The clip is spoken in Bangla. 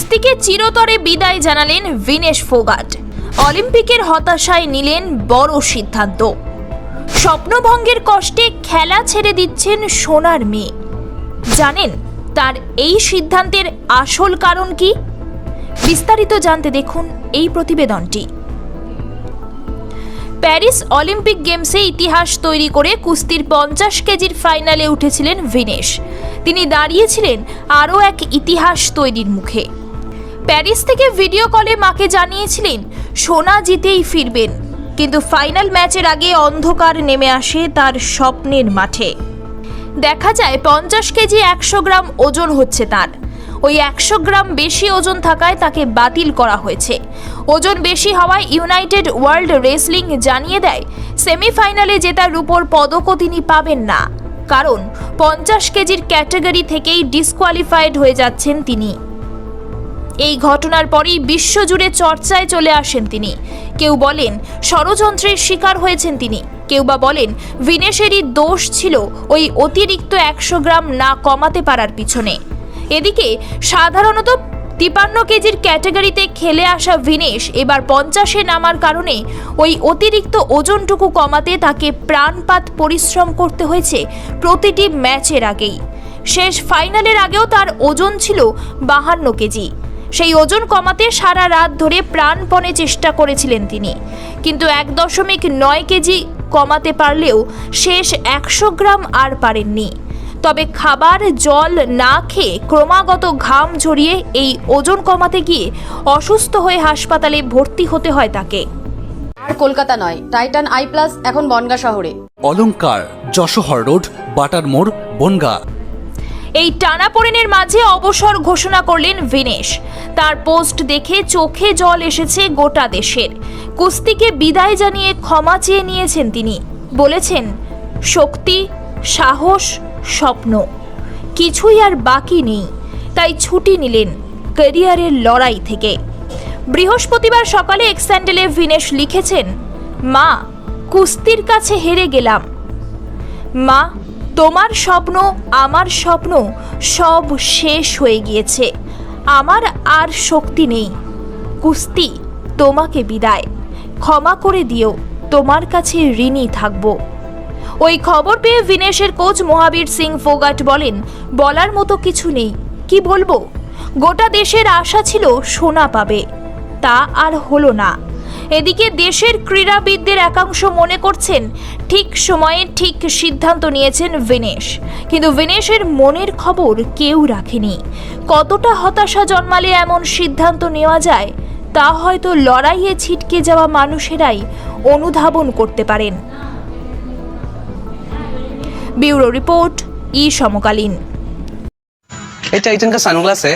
কুস্তিকে চিরতরে বিদায় জানালেন ভিনেশ ফোগাট। অলিম্পিকের হতাশায় নিলেন বড় সিদ্ধান্ত। স্বপ্নভঙ্গের কষ্টে খেলা ছেড়ে দিচ্ছেন সোনার মেয়ে। জানেন, তার এই সিদ্ধান্তের আসল কারণ কি? বিস্তারিত জানতে দেখুন এই প্রতিবেদনটি। প্যারিস অলিম্পিক গেমসে ইতিহাস তৈরি করে কুস্তির পঞ্চাশ কেজির ফাইনালে উঠেছিলেন ভিনেশ। তিনি দাঁড়িয়েছিলেন আরও এক ইতিহাস তৈরির মুখে। প্যারিস থেকে ভিডিও কলে মাকে জানিয়েছিলেন, সোনা জিতেই ফিরবেন। কিন্তু ফাইনাল ম্যাচের আগে অন্ধকার নেমে আসে তার স্বপ্নের মাঠে। দেখা যায় পঞ্চাশ কেজি একশো গ্রাম ওজন হচ্ছে তার। ওই একশো গ্রাম বেশি ওজন থাকায় তাকে বাতিল করা হয়েছে। ওজন বেশি হওয়ায় ইউনাইটেড ওয়ার্ল্ড রেসলিং জানিয়ে দেয়, সেমিফাইনালে জেতার উপর পদকও তিনি পাবেন না। কারণ পঞ্চাশ কেজির ক্যাটাগরি থেকেই ডিসকোয়ালিফাইড হয়ে যাচ্ছেন তিনি। এই ঘটনার পরেই বিশ্বজুড়ে চর্চায় চলে আসেন তিনি। কেউ বলেন ষড়যন্ত্রের শিকার হয়েছেন তিনি। কেউ বা বলেন ভিনেশেরই দোষ ছিল ওই অতিরিক্ত একশো গ্রাম না কমাতে পারার পিছনে। এদিকে সাধারণত তিপান্ন কেজির ক্যাটাগরিতে খেলে আসা ভিনেশ এবার পঞ্চাশে নামার কারণে ওই অতিরিক্ত ওজনটুকু কমাতে তাকে প্রাণপাত পরিশ্রম করতে হয়েছে প্রতিটি ম্যাচের আগেই। শেষ ফাইনালের আগেও তার ওজন ছিল বাহান্ন কেজি। সেই ওজন কমাতে সারা রাত ধরে প্রাণপণে চেষ্টা করেছিলেন তিনি। কিন্তু এক দশমিক নয় কেজি কমাতে পারলেও শেষ একশো গ্রাম আর পারেননি। তবে খাবার জল না খেয়ে ক্রমাগত ঘাম ঝরিয়ে এই ওজন কমাতে গিয়ে অসুস্থ হয়ে হাসপাতালে ভর্তি হতে হয় তাকে। আর কলকাতা নয় টাইটান আই প্লাস এখন বনগা শহরে। অলংকার যশোহর রোড বাটার মোড় বনগা। এই টানাপোড়েনের মাঝে অবসর ঘোষণা করলেন ভিনেশ। তার পোস্ট দেখে চোখে জল এসেছে গোটা দেশের। কুস্তিকে বিদায় জানিয়ে ক্ষমা চেয়ে নিয়েছেন তিনি। বলেছেন, শক্তি, সাহস, স্বপ্ন, কিছুই আর বাকি নেই। তাই ছুটি নিলেন ক্যারিয়ারের লড়াই থেকে। বৃহস্পতিবার সকালে এক স্যান্ডেলে ভিনেশ লিখেছেন, মা, কুস্তির কাছে হেরে গেলাম। মা তোমার স্বপ্ন, আমার স্বপ্ন সব শেষ হয়ে গিয়েছে। আমার আর শক্তি নেই। কুস্তি তোমাকে বিদায়। ক্ষমা করে দিও, তোমার কাছে ঋণী থাকব। ওই খবর পেয়ে ভিনেশের কোচ মহাবীর সিং ফোগাট বলেন, বলার মতো কিছু নেই। কি বলব? গোটা দেশের আশা ছিল সোনা পাবে। তা আর হলো না। এদিকে দেশের ক্রীড়াবিদদের একাংশ মনে করছেন ঠিক সময়ে ঠিক সিদ্ধান্ত নিয়েছেন ভিনেশ কিন্তু ভিনেশের মনের খবর কেউ রাখেনি কতটা হতাশা জন্মালে এমন সিদ্ধান্ত নেওয়া যায় তা হয়তো লড়াইয়ে ছিটকে যাওয়া মানুষেরাই অনুধাবন করতে পারেন ব্যুরো রিপোর্ট ই সমকালীন ये टाइटन का सनग्लास है